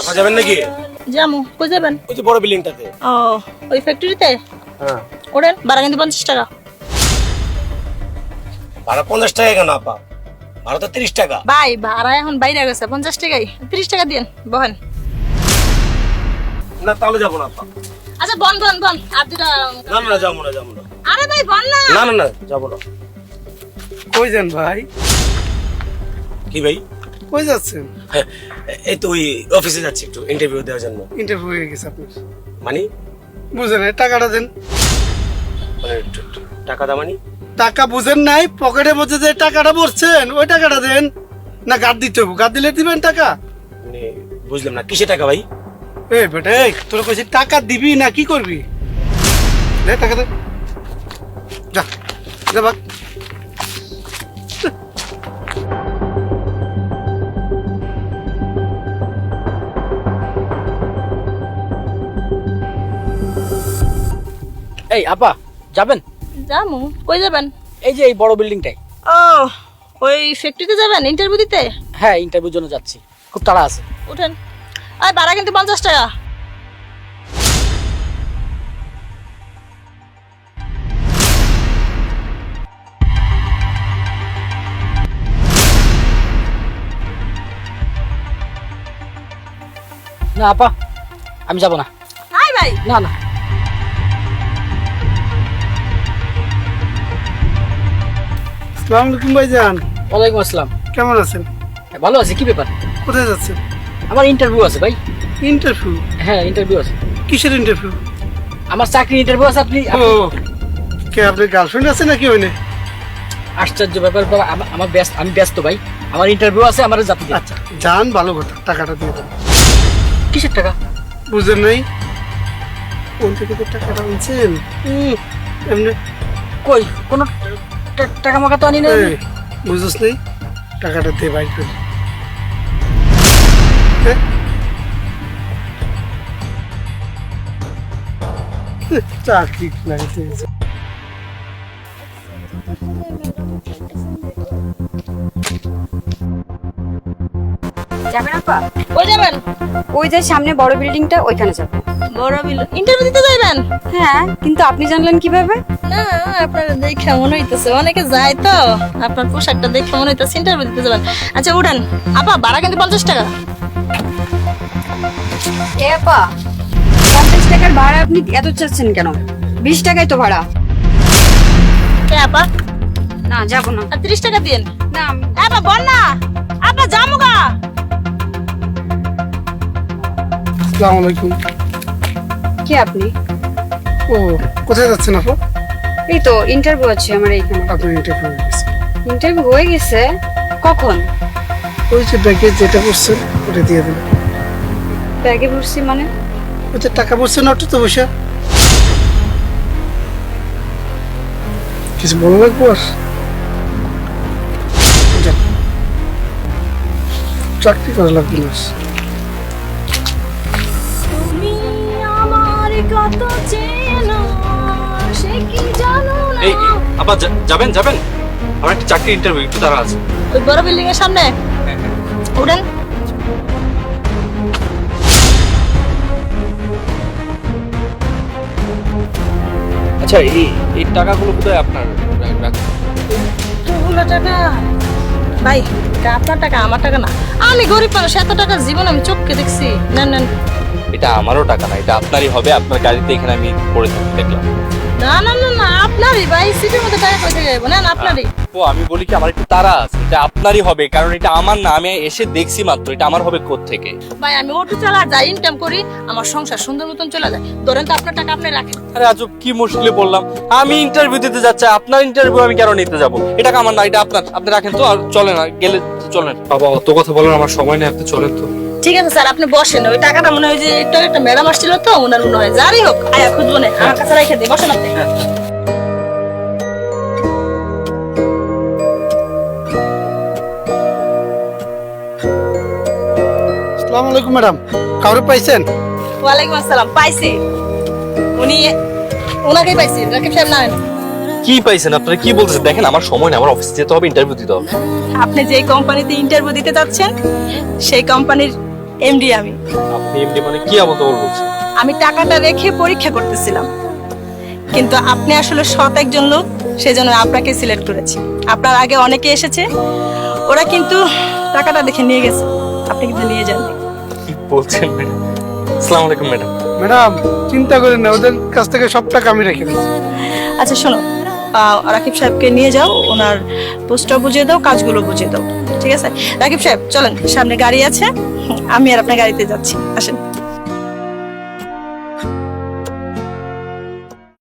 আপা যাবেন নাকি? যামু কই যাবেন? ওই যে বড় বিল্ডিংটাতে। ও ওই ফ্যাক্টরিতে হ্যাঁ। ওড়েন ভাড়া কিন্তু পঞ্চাশ টাকা। ভাড়া পঞ্চাশ টাকা কেন আপা? ভাড়া তো তিরিশ টাকা। ভাই ভাড়া এখন বাইরে গেছে পঞ্চাশ টাকাই তিরিশ টাকা দিন বহেন। না তাহলে যাব না আপা। আচ্ছা বন বন বন। আর দুটা না না যাব না যাব না। আরে ভাই বল না। না না না যাব না। কই যান ভাই? কি ভাই? কই যাচ্ছেন? হ্যাঁ, এই তো ওই অফিসে যাচ্ছি একটু ইন্টারভিউ দেওয়ার জন্য। ইন্টারভিউ হয়ে গেছে আপনার। মানে? বুঝেন টাকাটা দেন। মানে টাকা দা মানে? টাকা বুঝেন নাই পকেটে মধ্যে যে টাকাটা পড়ছেন ওই টাকাটা দেন। না গাদ দিতে হবে। গাদ দিলে দিবেন টাকা? মানে বুঝলাম না কিসে টাকা ভাই? এই বেটা এই তোর কইছি টাকা দিবি না কি করবি? দে টাকা দে। যা যা এই আপা যাবেন? যামু। কই যাবেন? এই যে এই বড় বিল্ডিংটাই। ও ওই ফ্যাক্টরিতে যাবেন ইন্টারভিউ দিতে? হ্যাঁ ইন্টারভিউর জন্য যাচ্ছি। খুব তাড়া আছে। উঠেন। আর ভাড়া কিন্তু পঞ্চাশ টাকা। না আপা আমি যাব না। ভাই। না না। আসসালামু আলাইকুম ভাইজান। ওয়ালাইকুম আসসালাম। কেমন আছেন? ভালো আছি কি ব্যাপার? কোথায় যাচ্ছেন? আমার ইন্টারভিউ আছে ভাই। ইন্টারভিউ হ্যাঁ ইন্টারভিউ আছে। কিসের ইন্টারভিউ আমার চাকরির ইন্টারভিউ আছে আপনি ও কে আপনার গার্লফ্রেন্ড আছে নাকি ওইনে? আশ্চর্য ব্যাপার বাবা, আমার ব্যস্ত আমি ব্যস্ত ভাই। আমার ইন্টারভিউ আছে আমার যাতে আচ্ছা যান ভালো কথা টাকাটা দিয়ে দেন। কিসের টাকা? বুঝেন নাই? কোন থেকে টাকাটা আনছেন? এমনি কই কোনো টাকা মাকা তো আনি না বুঝছিস নাই টাকাটা দে বাইর করি? চাকরি লাগাতে যাবেন আপা? কই যাবেন? ওই যে সামনে বড় বিল্ডিংটা ওইখানে যাব। বড় বিল ইন্টারভিউ দিতে যাবেন হ্যাঁ কিন্তু আপনি জানলেন কীভাবে? না আপনার দেখে মনে হইতেছে। অনেকে যায় তো আপনার পোশাকটা দেখে মনে হইতেছে ইন্টারভিউ দিতে যাবেন। আচ্ছা উঠেন। আপা ভাড়া কিন্তু পঞ্চাশ টাকা। এ আপা পঞ্চাশ টাকার ভাড়া আপনি এত চাচ্ছেন কেন? বিশ টাকাই তো ভাড়া। কে আপা? না যাব না। ত্রিশ টাকা দিন না আপা বল না আপা জামুগা আসসালামু আলাইকুম। কে আপনি? ও কোথায় যাচ্ছেন আপু? এই তো ইন্টারভিউ আছে আমার এইখানে। আপনার ইন্টারভিউ হয়ে গেছে। ইন্টারভিউ হয়ে গেছে? কখন? ওই যে ব্যাগে যেটা করছেন ওটা দিয়ে দেন। ব্যাগে ভরছি মানে? ওই যে টাকা পড়ছেন অটো তো বসে। কিছু বলা লাগবো আর। চাকরি করা লাগবে না। কত চেনো সে কি জানো না? এই আবার যাবেন যাবেন। আমার একটা চাকরি ইন্টারভিউ একটু তারা আছে। ওই বড় বিল্ডিং এর সামনে? উঠেন। আচ্ছা এই এই টাকাগুলো কোথায় আপনার? টাকা? ভাই আপনার টাকা আমার টাকা না। আমি গরিব মানুষ এত টাকা জীবন আমি চোখকে দেখছি। নেন নেন। এটা আমারও টাকা না এটা আপনারই হবে আপনার গাড়িতে এখানে আমি পড়ে থাকি দেখলাম। না না না না আপনারই ভাই সিটির মধ্যে টাকা কই থেকে যাব নেন আপনারই। ও আমি বলি কি আমার একটু তারা আছে এটা আপনারই হবে কারণ এটা আমার না আমি এসে দেখছি মাত্র এটা আমার হবে কোথ থেকে ভাই আমি অটো চালা যাই ইনকাম করি আমার সংসার সুন্দর মতন চলে যায়। ধরেন তো আপনার টাকা আপনি রাখেন। আরে আজব কি মুশকিলে বললাম আমি ইন্টারভিউ দিতে যাচ্ছি আপনার ইন্টারভিউ আমি কেন নিতে যাব? এটা আমার না এটা আপনার আপনি রাখেন তো আর চলে না গেলে চলেন বাবা অত কথা বলার আমার সময় নেই আপনি চলেন তো। ঠিক আছে স্যার আপনি বসেন। ওই টাকাটা মনে হয় যে একটু আগে একটা ম্যাডাম আসছিল তো ওনার মনে হয়। যারই হোক আয়া খুঁজবো না। আমার কাছে রেখে দিই বসেন আপনি। আসসালামু আলাইকুম ম্যাডাম। কাউরে পাইছেন? ওয়ালাইকুম আসসালাম পাইছি। উনি ওনাকেই পাইছি রাকিব সাহেব না কি পাইছেন? আপনারা কি বলতেছেন? দেখেন আমার সময় নেই আমার অফিসে যেতে হবে ইন্টারভিউ দিতে হবে। আপনি যে কোম্পানিতে ইন্টারভিউ দিতে যাচ্ছেন সেই কোম্পানির এমডি আমি। আপনি এমডি মানে কি আবল তবল বলছেন আমি টাকাটা রেখে পরীক্ষা করতেছিলাম। কিন্তু আপনি আসলে সৎ একজন লোক সেজন্য আপনাকে সিলেক্ট করেছি। আপনার আগে অনেকে এসেছে ওরা কিন্তু টাকাটা দেখে নিয়ে গেছে। আপনি কিন্তু নিয়ে যান। কি বলছেন ম্যাডাম? আসসালামু আলাইকুম ম্যাডাম। ম্যাডাম চিন্তা করেন না ওদের কাছ থেকে সব টাকা আমি রেখে দিচ্ছি। আচ্ছা শোনো রাকিব সাহেবকে নিয়ে যাও, ওনার পোস্টটা বুঝিয়ে দাও, কাজগুলো বুঝিয়ে দাও। ঠিক আছে? রাকিব সাহেব, চলেন, সামনে গাড়ি আছে। আমি আর আপনার গাড়িতে যাচ্ছি, আসেন।